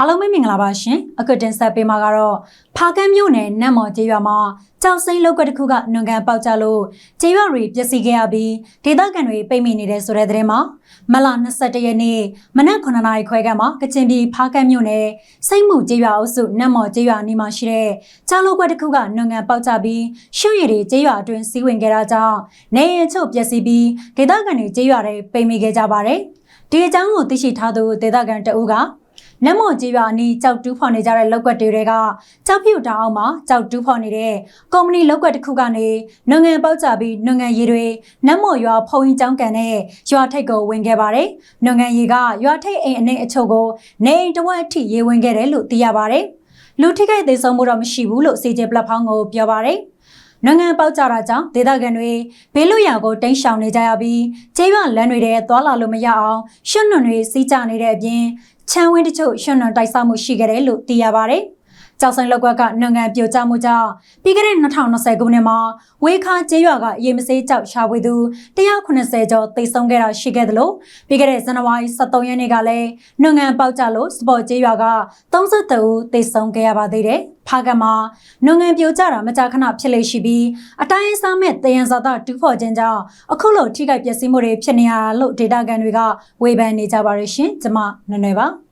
အားလုံးပဲမင်္ဂလာပါရှင်အခုတင်ဆက်ပေးမှာကတော့ဖားကန်းမြို့နယ်နတ်မော်ကျေးရွာမှာကြောက်စိမ့်လောက်ကတစ်ခုကနွန်ကန်ပေါက်ကြလို့ကျေးရွာတွေပျက်စီးခဲ့ရပြီးဒေသခံတွေပိတ်မိနေတဲ့ဆိုတဲ့သတင်းမှာမလ22ရက်နေ့မနက်9နာရီခွဲကမှကချင်ပြည်ဖားကန်းမြို့နယ်စိမ့်မှုကျေးရွာအုပ်စုနတ်မော်ကျေးရွာနီးမှာရှိတဲ့ကြောက်လောက်ကွက်တစ်ခုကနွန်ကန်ပေါက်ကြပြီးရှုရည်တွေကျေးရွာအတွင်းစီးဝင်ခဲ့တာကြောင့်နေရင်ချုပ်ပျက်စီးပြီးဒေသခံတွေကျေးရွာတွေပိတ်မိခဲ့ကြပါတယ်ဒီအကြောင်းကိုသိရှိထားသူဒေသခံတအူးက နတ်မော်ကြီးရွာအနီးကြောက်တူးဖော်နေကြတဲ့လောက်ကွက်တွေကကြောက်ဖြူတောင်အောင်မှာကြောက်တူးဖော်နေတဲ့ကုမ္ပဏီလောက်ကွက်တစ်ခုကနေနွငယ်ပေါက်ကြပြီးနွငယ်ရီတွေနတ်မော်ရွာဖုံရင်ကျောင်းကန်နဲ့ရွာထိပ်ကိုဝင်ခဲ့ပါတယ်။နွငယ်ရီကရွာထိပ်အိမ်အနှိမ်အချို့ကိုနေအိမ်တစ်ဝက်အထိရေဝင်ခဲ့တယ်လို့သိရပါတယ်။လူထိခိုက်သေးဆုံးမှုတော့မရှိဘူးလို့စီဂျေပလက်ဖောင်းကိုပြောပါတယ်။ နိုင်ငံပေါက်ကြတာကြောင့်ဒေသခံတွေဘေးလွတ်ရာကိုတိမ်းရှောင်နေကြရပြီးကျေးရွာလမ်းတွေထဲသွာလာလို့မရအောင်ရှွတ်နွန်တွေစီးကြနေတဲ့အပြင်ချမ်းဝင်းတချို့ရှွတ်နွန်တိုက်ဆောက်မှုရှိခဲ့တယ်လို့သိရပါတယ်။ ကြောက်ဆိုင်လောက်ကကနိုင်ငံပြိုကျမှုကြောင့်ပြီးခဲ့တဲ့2020ခုနှစ်မှာဝေခါကျေးရွာကရေမစေးကြောက်ရှာဖွေသူ180ကျော်တိတ်ဆုံးခဲ့တာရှိခဲ့တယ်လို့ပြီးခဲ့တဲ့ဇန်နဝါရီ23ရက်နေ့ကလည်းနိုင်ငံပေါက်ကြလို့စပေါ်ကျေးရွာက32ဦးတိတ်ဆုံးခဲ့ရပါသေးတယ်။ဖားကမှာနုံငယ်ပြိုကျတာမကြာခဏဖြစ်လေရှိပြီးအတိုင်းအစားမဲ့တယံဇာတာတူးဖော်ခြင်းကြောင့်အခုလိုထိခိုက်ပျက်စီးမှုတွေဖြစ်နေရတာလို့ဒေတာကန်တွေကဝေဖန်နေကြပါရရှင်ကျမနွယ်နွယ်ပါ